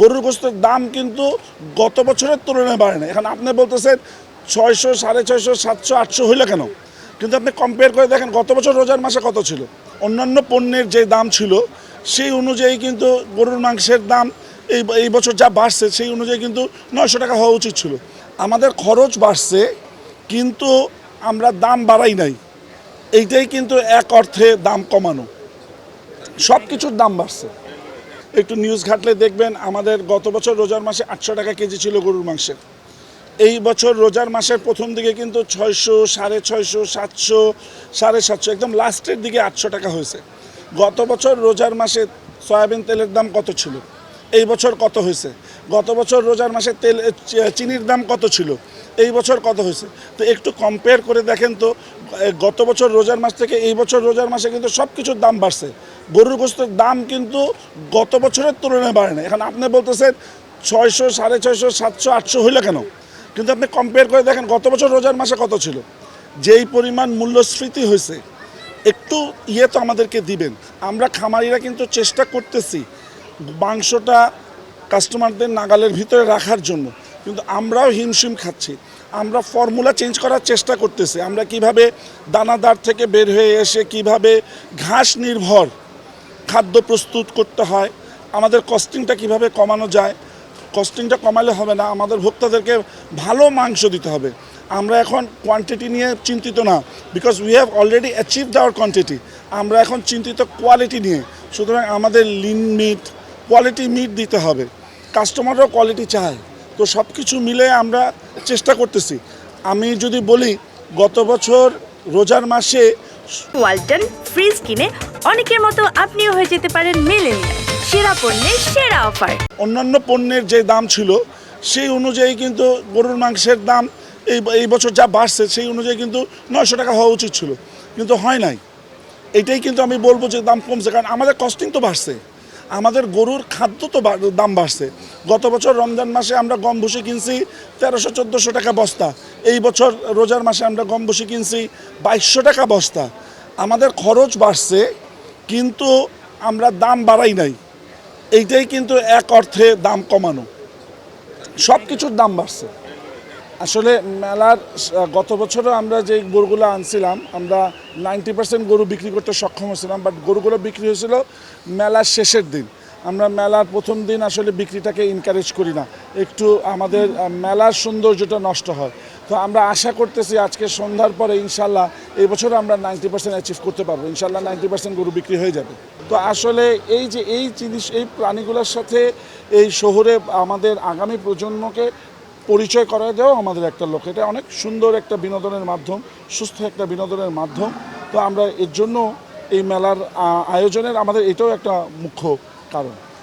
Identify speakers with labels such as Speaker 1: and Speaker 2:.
Speaker 1: গরুর গোস্তের দাম কিন্তু গত বছরের তুলনায় বাড়ে না এখন আপনি বলতেছেন ছয়শো, সাড়ে ছয়শো, সাতশো, আটশো হইল কেন? কিন্তু আপনি কম্পেয়ার করে দেখেন, গত বছর রোজার মাসে কত ছিল? অন্যান্য পণ্যের যে দাম ছিল, সেই অনুযায়ী কিন্তু গরুর মাংসের দাম এই এই বছর যা বাড়ছে, সেই অনুযায়ী কিন্তু নয়শো টাকা হওয়া উচিত ছিল। আমাদের খরচ বাড়ছে, কিন্তু আমরা দাম বাড়াই নাই। এইটাই কিন্তু এক অর্থে দাম কমানো। সব কিছুর দাম বাড়ছে। একটু নিউজ ঘাটলে দেখবেন আমাদের গত বছর রোজার মাসে আটশো টাকা কেজি ছিল গরুর মাংসের। এই বছর রোজার মাসের প্রথম দিকে কিন্তু ছয়শো, সাড়ে ছয়শো, সাতশো, সাড়ে সাতশো, একদম লাস্টের দিকে আটশো টাকা হয়েছে। গত বছর রোজার মাসে সয়াবিন তেলের দাম কত ছিল? এই বছর কত হয়েছে? গত বছর রোজার মাসে তেল চিনির দাম কত ছিল? এই বছর কত হয়েছে? তো একটু কম্পেয়ার করে দেখেন তো গত বছর রোজার মাস থেকে এই বছর রোজার মাসে কিন্তু সব কিছুর দাম বাড়ছে। গরুর গোস্তের দাম কিন্তু গত বছরের তুলনায় বাড়ে না এখন আপনি বলতেছেন ছয়শো, সাড়ে ছয়শো, সাতশো, আটশো হইল কেন? কিন্তু আপনি কম্পেয়ার করে দেখেন, গত বছর রোজার মাসে কত ছিল? যেই পরিমাণ মূল্যস্ফীতি হয়েছে, একটু ইয়ে তো আমাদেরকে দিবেন। আমরা খামারিরা কিন্তু চেষ্টা করতেছি মাংসটা কাস্টমারদের নাগালের ভিতরে রাখার জন্য। কিন্তু আমরাও হিমশিম খাচ্ছি। আমরা ফর্মুলা চেঞ্জ করার চেষ্টা করতেছি। আমরা কীভাবে দানাদার থেকে বের হয়ে এসে কীভাবে ঘাস নির্ভর খাদ্য প্রস্তুত করতে হয়, আমাদের কস্টিংটা কীভাবে কমানো যায় কস্টিংটা কমালে হবে না, আমাদের ভোক্তাদেরকে ভালো মাংস দিতে হবে। আমরা এখন কোয়ান্টিটি নিয়ে চিন্তিত না because we have already achieved our quantity আমরা এখন চিন্তিত কোয়ালিটি নিয়ে, সুতরাং আমাদের লিন মিট কোয়ালিটি মিট দিতে হবে। কাস্টমাররাও কোয়ালিটি চায়। তো সব কিছু মিলে আমরা চেষ্টা করতেছি। আমি যদি বলি গত বছর রোজার মাসে
Speaker 2: ওয়ালটন ফ্রিজ কিনে অনেকের মতো আপনিও হয়ে যেতে পারেন মেলেনিয়া সেরা পণ্যের সেরা অফার।
Speaker 1: অন্যান্য পণ্যের যে দাম ছিল সেই অনুযায়ী কিন্তু গরুর মাংসের দাম এই এই বছর যা বাড়ছে সেই অনুযায়ী কিন্তু নয়শো টাকা হওয়া উচিত ছিল। কিন্তু হয় নাই। এটাই কিন্তু আমি বলব যে দাম কমছে কারণ আমাদের কস্টিং তো বাড়ছে। আমাদের গরুর খাদ্য তো দাম বাড়ছে। গত বছর রমজান মাসে আমরা গম, ভুসি কিনছি তেরোশো, চোদ্দোশো টাকা বস্তা। এই বছর রোজার মাসে আমরা গম, ভুসি কিনছি বাইশশো টাকা বস্তা। আমাদের খরচ বাড়ছে, কিন্তু আমরা দাম বাড়াই নাই। এইটাই কিন্তু এক অর্থে দাম কমানো। সব কিছুর দাম বাড়ছে। আসলে মেলার গত বছরও আমরা যে গরুগুলো আনছিলাম, আমরা নাইনটি পার্সেন্ট গরু বিক্রি করতে সক্ষম হয়েছিলাম বাট গরুগুলো বিক্রি হয়েছিল মেলার শেষের দিন। আমরা মেলার প্রথম দিন আসলে বিক্রিটাকে এনকারেজ করি না। একটু আমাদের মেলার সৌন্দর্যটা নষ্ট হয়। তো আমরা আশা করতেছি আজকে সন্ধ্যার পরে ইনশাল্লাহ এই বছর আমরা নাইনটি পার্সেন্ট অ্যাচিভ করতে পারব। ইনশাল্লাহ নাইনটি পার্সেন্ট গরু বিক্রি হয়ে যাবে। তো আসলে এই যে, এই জিনিস, এই প্রাণীগুলোর সাথে এই শহরে আমাদের আগামী প্রজন্মকে পরিচয় করা দেওয়া আমাদের একটা লক্ষ্য এটা অনেক সুন্দর একটা বিনোদনের মাধ্যম, সুস্থ একটা বিনোদনের মাধ্যম। তো আমরা এর জন্য এই মেলার আয়োজনের আমাদের এটাও একটা মুখ্য কারণ।